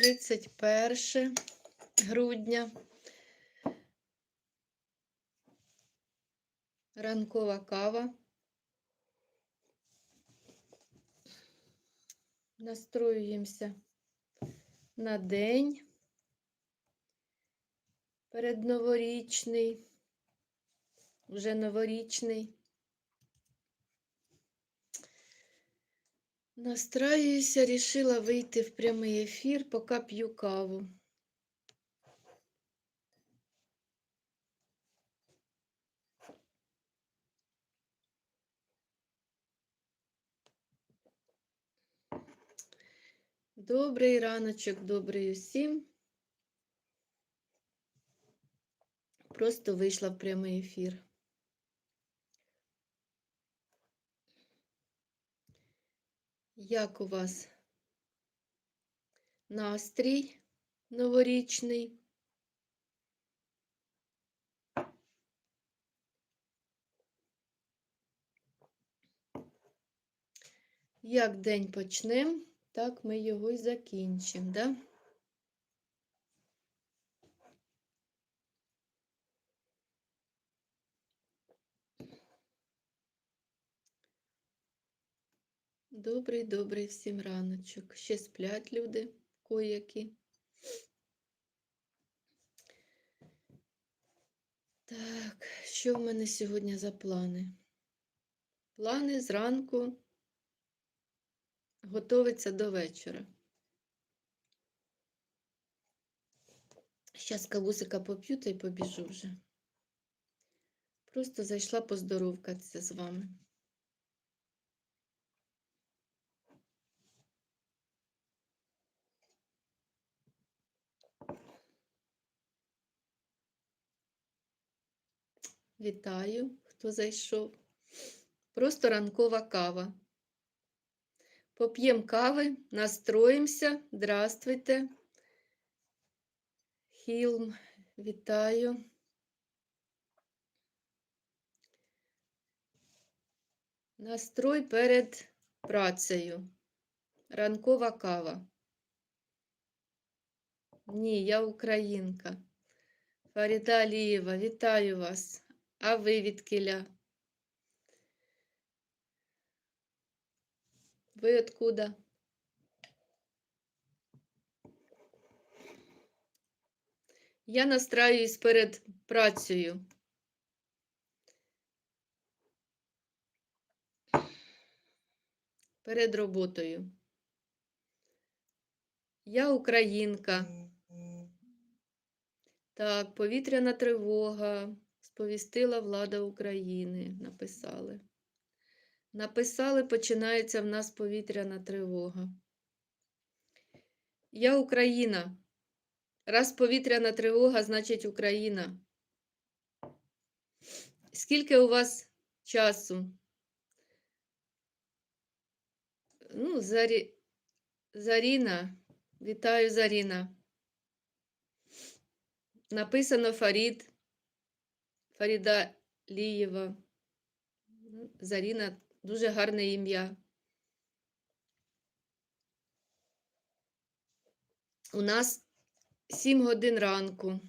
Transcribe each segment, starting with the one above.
31 грудня. Ранкова кава. Настроюємося на день передноворічний, вже новорічний. Настраююся, рішила вийти в прямий ефір, поки п'ю каву. Добрий раночок, добрий усім. Просто вийшла в прямий ефір. Як у вас настрій новорічний? Як день почнемо, так ми його й закінчимо, да? Добрий, добрий всім раночок. Ще сплять люди коякі. Так, що в мене сьогодні за плани? Плани зранку готовиться до вечора. Зараз кавусика поп'ю та й побіжу вже. Просто зайшла поздоровкатися з вами. Вітаю, хто зайшов. Просто ранкова кава. Поп'ємо кави, настроїмося. Здравствуйте. Хілм, вітаю. Настрой перед працею. Ранкова кава. Ні, я українка. Фаріда Алієва, вітаю вас. А ви від киля? Ви откуда? Я настраююсь перед працею. Перед роботою. Я українка. Так, повітряна тривога. Сповістила влада України. Написали. Написали, починається в нас повітряна тривога. Я Україна. Раз повітряна тривога, значить Україна. Скільки у вас часу? Ну, Зарі... Заріна. Вітаю, Заріна. Написано Фарід. Фаріда Лієва. Заріна дуже гарне ім'я. У нас 7 годин ранку.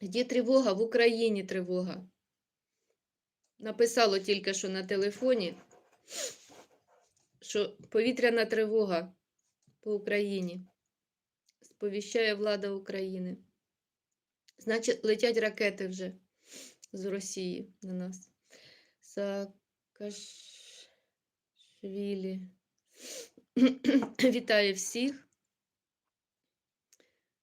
Де тривога? В Україні тривога. Написало тільки що на телефоні, що повітряна тривога по Україні. Сповіщає влада України. Значить, летять ракети вже з Росії на нас. Саакашвілі. Вітаю всіх.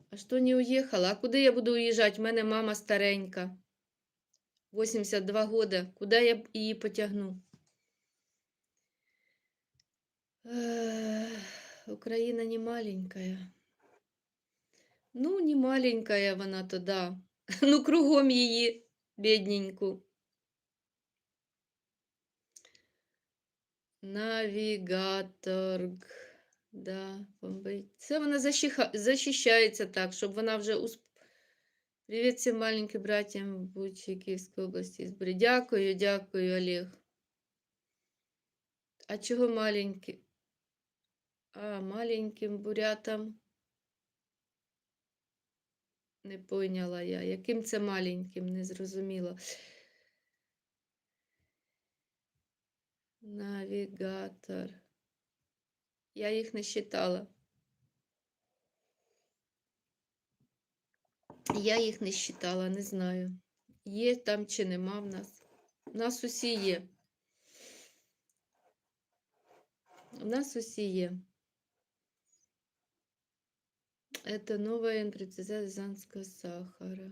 А що не уїхала? А куди я буду уїжджати? У мене мама старенька. 82 года. Куди я її потягну? Эх, Украина не маленькая. Ну, не маленькая вона то. Ну, кругом її, бідненьку. Навігаторг. Да. Це вона защиха... захищається так, щоб вона вже усп... Привіт всім маленьким братям Бучі Київської області. Дякую, дякую, Олег. А чого маленький? А маленьким бурятам не поняла я. Яким це маленьким, не зрозуміла. Навігатор. Я їх не считала. Я їх не считала, не знаю. Є там чи нема в нас. У нас усі є. У нас усі є. Это новая импортизация рязанского сахара.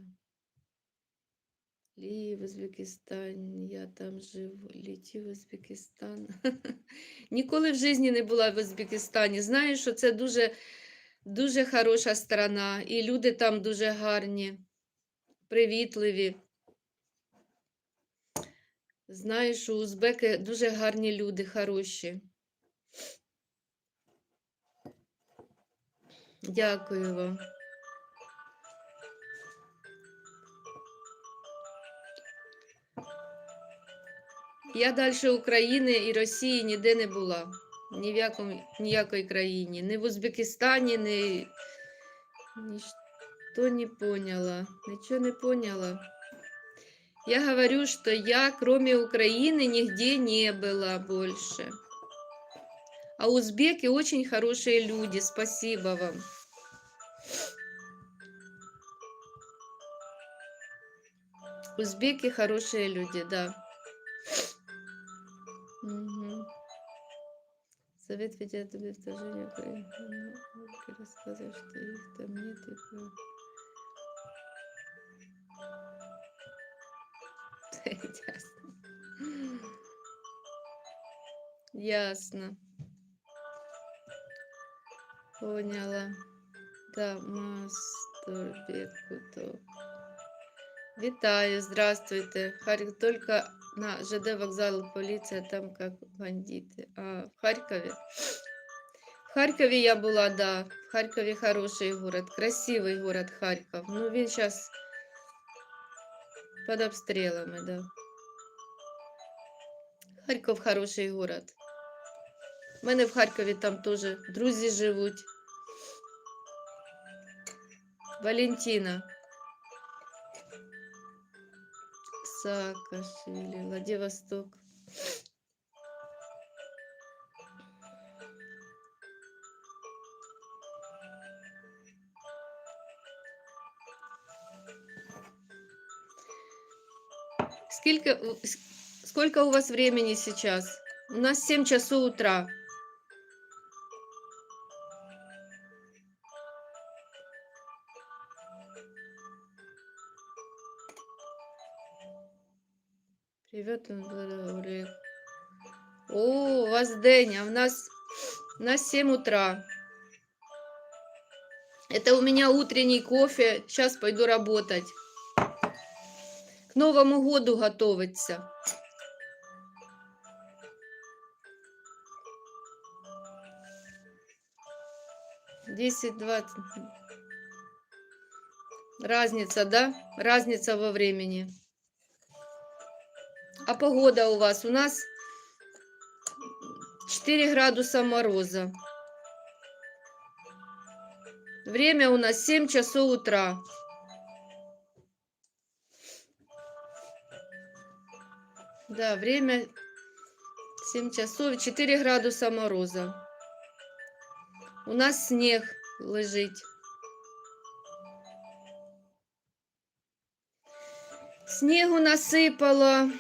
Лии в Узбекистані, я там живу. Літі в Узбекистан. Ніколи в житті не була в Узбекистані. Знаю, що це дуже, дуже хороша страна, і люди там дуже гарні, привітливі. Знаю, що узбеки дуже гарні люди, хороші. Дякую вам. Я далі України і Росії ніде не була. Ні в якому, ніякої країні. Ні в Узбекистані, ні. Ніщо не поняла. Нічого не поняла. Я говорю, что я, кроме Украины, нигде не была больше. А узбеки очень хорошие люди. Спасибо вам. Узбеки хорошие люди, да. Мгм. Совет ведет для. Рассказывает, что их там нет. Ясно. Ясно. Поняла. Да, Мастурбек Куток. Вітаю, здравствуйте. Харьков только на ЖД вокзал полиция, там как бандиты. А в Харькове? В Харькове я была, да. В Харькове хороший город, красивый город Харьков. Ну, він сейчас под обстрелами, да. Харків хороший город. У мене в Харкові там теж друзі живуть. Валентина. Саакашвили, Владивосток. Сколько, сколько у вас времени сейчас? У нас 7 часов утра. Привет, Олег. О, у вас день, а у нас, у нас 7 утра. Это у меня утренний кофе. Сейчас пойду работать. К Новому году готовиться. Десять двадцать. Разница, да? Разница во времени. А погода у вас? У нас 4 градуса мороза. Время у нас 7 часов утра. Да, время 7 часов, 4 градуса мороза. У нас снег лежить. Снігу насипало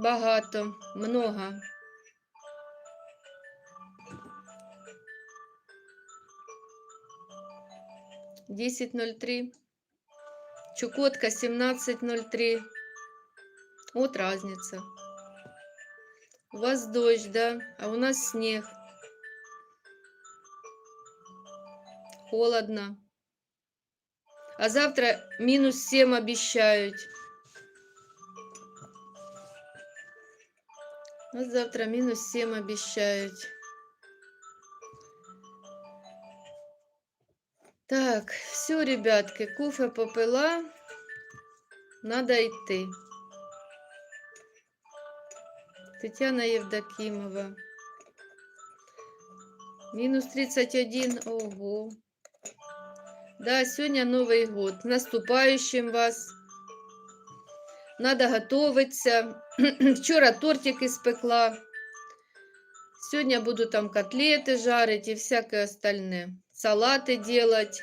багато, много. Десять ноль три. Чукотка семнадцать ноль три. Вот разница. У вас дождь, да? А у нас снег. Холодно. А завтра минус 7 обещают. Вот завтра минус 7 обещают. Так, все, ребятки, кофе попила. Надо йти. Тетяна Євдокімова. Минус 31. Ого. Да, сегодня Новый год. Наступающим вас. Надо готовиться. Вчора тортик испекла. Сегодня буду там котлеты жарить и всякое остальное. Салаты делать.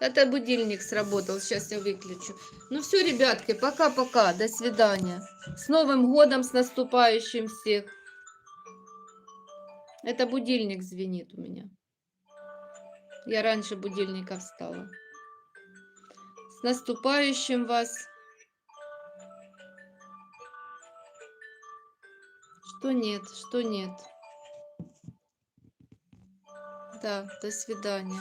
Это будильник сработал. Сейчас я выключу. Ну все, ребятки, пока-пока. До свидания. С Новым годом, с наступающим всех. Это будильник звенит у меня. Я раньше будильника встала. С наступающим вас. Что нет, что нет. Да, до свидания.